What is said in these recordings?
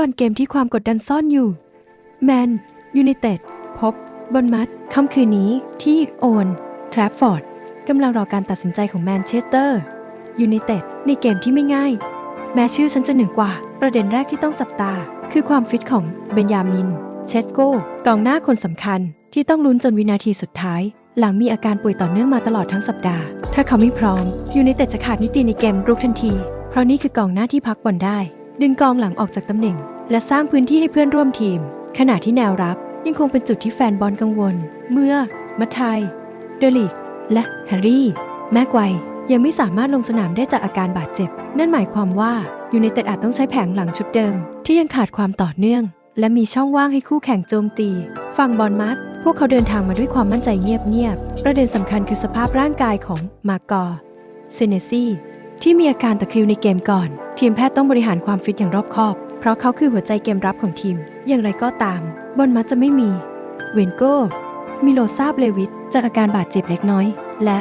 ก่อนเกมที่ความกดดันซ่อนอยู่แมนยูไนเต็ดพบบนมัดค่ำคืนนี้ที่โอนทราฟฟอร์ดกำลังรอการตัดสินใจของแมนเชสเตอร์ยูไนเต็ดในเกมที่ไม่ง่าย แม้ชื่อฉันจะเหนือกว่า ประเด็นแรกที่ต้องจับตา คือความฟิตของเบนยามิน เชสโกกองหน้าคนสำคัญ ที่ต้องลุ้นจนวินาทีสุดท้าย หลังมีอาการป่วยต่อเนื่องมาตลอดทั้งสัปดาห์ ถ้าเขาไม่พร้อมยูไนเต็ดจะขาดนิติในเกมรุกทันที เพราะนี่คือกองหน้าที่พักบอลได้ ดึงกองหลังออกจากตำแหน่ง และสร้างพื้นที่ให้เพื่อนร่วมทีม ขณะที่แนวรับยังคงเป็นจุดที่แฟนบอลกังวล เมื่อ มัทไทยเดลิก และแฮร์รี่ แม็กไวร์ยังไม่สามารถลงสนามได้จากอาการบาดเจ็บ นั่นหมายความว่ายูไนเต็ดอาจต้องใช้แผงหลังชุดเดิม ที่ยังขาดความต่อเนื่อง และมีช่องว่างให้คู่แข่งโจมตี ฝั่งบอลมัดพวกเขาเดินทางมาด้วยความมั่นใจเงียบๆประเด็นสำคัญคือสภาพร่างกายของมากอเซเนซี่ ที่มีอาการตะคริวในเกมก่อน ทีมแพทย์ต้องบริหารความฟิตอย่างรอบคอบ เพราะเขาคือหัวใจเกมรับของทีม อย่างไรก็ตาม บอลมัดจะไม่มี เวนโก้ มิโลซาบเลวิตจากอาการบาดเจ็บเล็กน้อย และ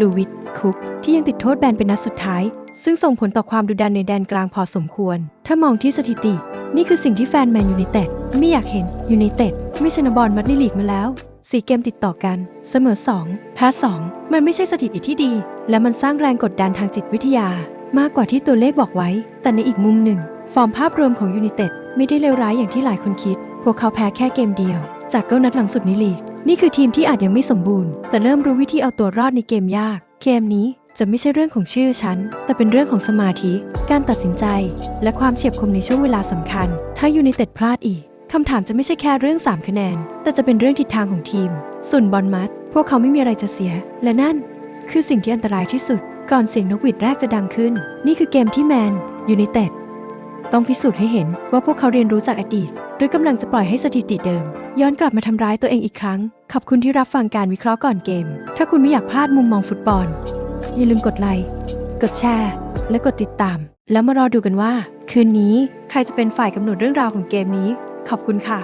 ลูวิทคุกที่ยังติดโทษแบนเป็นนัดสุดท้าย ซึ่งส่งผลต่อความดุดันในแดนกลางพอสมควร ถ้ามองที่สถิติ นี่คือสิ่งที่แฟนแมนยูไนเต็ดไม่อยากเห็นยูไนเต็ดไม่ชนะบอลมัดในลีกมาแล้ว สี่เกมติดต่อกัน เสมอ 2 แพ้ 2 มันไม่ใช่สถิติที่ดี และมันสร้างแรงกดดันทางจิตวิทยา มากกว่าที่ตัวเลขบอกไว้ แต่ในอีกมุมหนึ่ง ฟอร์มภาพรวมของยูไนเต็ดไม่ได้เลวร้ายอย่างที่หลายคนคิด พวกเขาแพ้แค่เกมเดียว จากเก้านัดหลังสุดในลีก นี่คือทีมที่อาจยังไม่สมบูรณ์ แต่เริ่มรู้วิธีเอาตัวรอดในเกมยาก เกมนี้จะไม่ใช่เรื่องของชื่อฉัน แต่เป็นเรื่องของสมาธิ การตัดสินใจ และความเฉียบคมในช่วงเวลาสำคัญ ถ้ายูไนเต็ดพลาดอีก คำถามจะไม่ใช่แค่เรื่อง 3 คะแนน แต่จะเป็นเรื่องทิศทางของทีม ส่วนบอลมัด พวกเขาไม่มีอะไรจะเสีย และนั่น คือสิ่งที่อันตรายที่สุด ก่อนเสียงนกหวีดแรกจะดังขึ้น นี่คือเกมที่แมนยูไนเต็ดต้องพิสูจน์ให้เห็นว่าพวกเขาเรียนรู้จากอดีต หรือกำลังจะปล่อยให้สถิติเดิม ย้อนกลับมาทำร้ายตัวเองอีกครั้ง ขอบคุณที่รับฟังการวิเคราะห์ก่อนเกม ถ้าคุณไม่อยากพลาดมุมมองฟุตบอล อย่าลืมกดไลค์ กดแชร์ และกดติดตาม แล้วมารอดูกันว่า คืนนี้ใครจะเป็นฝ่ายกำหนดเรื่องราวของเกมนี้ ขอบคุณค่ะ